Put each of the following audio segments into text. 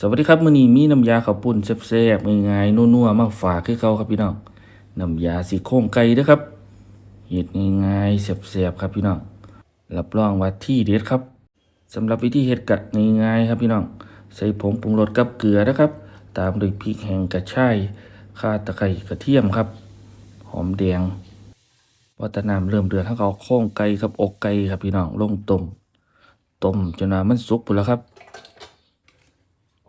สวัสดีครับมื้อนี้มีน้ำยาข้าวปุ้นแซ่บๆง่ายๆนัวๆมาฝากคือเก่าครับพี่น้องน้ำยาซี่โครงไก่เด้อครับเฮ็ดง่ายๆแซ่บๆครับพี่น้องรับรองว่าที่เด็ดครับสำหรับวิธีเฮ็ดก็ง่ายๆครับพี่น้อง ใส่ผงปรุงรสกับเกลือนะครับ ตามด้วยพริกแห้งกระชายข่าตะไคร้กระเทียมครับ หอมแดงพอแตน้ำเริ่มเดือดเฮาเอาโครงไก่กับอกไก่ครับพี่น้องลงต้มต้มจนว่ามันสุกพุ่นแล้วครับ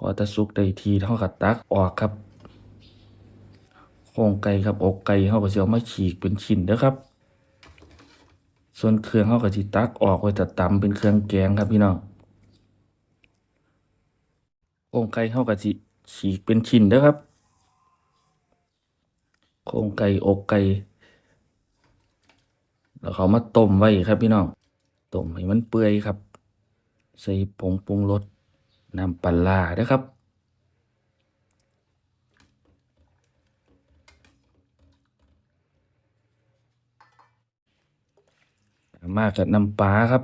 อตะสุกได้ทีเท่ากับตักออกครับโครงไก่กับอกไก่เขาก็จะเอามาฉีกเป็นชิ้นเด้อครับ ส่วนเครื่องเขาก็สิตักออกไว้แต่ตำเป็นเครื่องแกงครับพี่น้องโครงไก่เขาก็สิฉีกเป็นชิ้นเด้อครับโครงไก่อกไก่แล้วเขามาต้มไว้ครับพี่น้องต้มให้มันเปื่อยครับ ใส่ผงปรุงรส น้ำปลาร้าเด้อครับ มากกับน้ำปลาครับ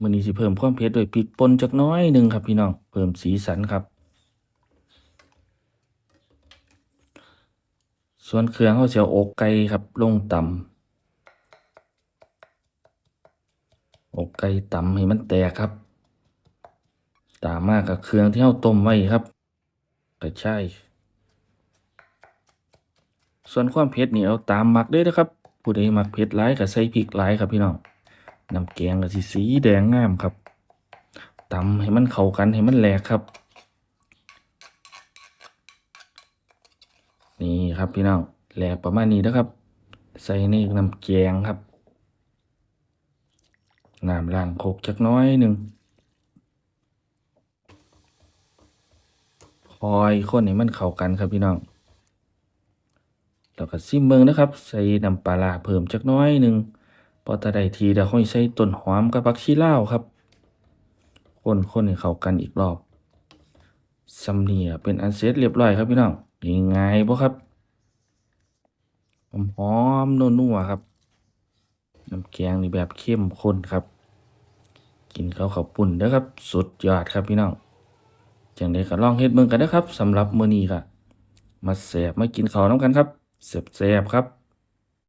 มื้อนี้สิเพิ่มความเผ็ดด้วยพริกป่นจักน้อยหนึ่งครับพี่น้องเพิ่มสีสันครับ ส่วนเครื่องเขาเสิเอาอกไก่ครับลงต่ำอกไก่ต่ำให้มันแตกครับ ตามมากกับเครื่องที่เราต้มไว้ครับกระชายส่วนความเผ็ดนี่เอาตามหมักเด้นะครับ ผู้ใดมักเผ็ดหลายก็ใส่พริกหลายครับพี่น้องน้ำแกงก็สิสีแดงงามครับตำให้มันเข้ากันให้มันแหลกครับ นี่ครับพี่น้องแหลกประมาณนี้นะครับ ใส่ในน้ำแกงครับน้ำล้างโคกจักน้อยหนึ่ง คอยคนให้มันเข้ากันครับพี่น้องแล้วก็ซิมเบิงนะครับ ใส่น้ำปลาร้าเพิ่มจักน้อยหนึ่งพอตะได้ทีเดี๋ยวค่อยใส่ต้นหอมกับผักชีลาวครับ คนคนให้เข้ากันอีกรอบสำเนียเป็นอันเสร็จเรียบร้อยครับพี่น้องง่ายๆบ่ครับหอมหอมนัวๆครับน้ำแกงนี่แบบเข้มข้นครับ กินข้าวข้าวปุ่นเด้อครับ สุดยอดครับพี่น้อง จังไดก็ลองเฮ็ดเบิ่งกันนะครับสำหรับมื้อนี้ก็มาแซ่บมากินข้าวน้ำกันครับแซ่บๆครับ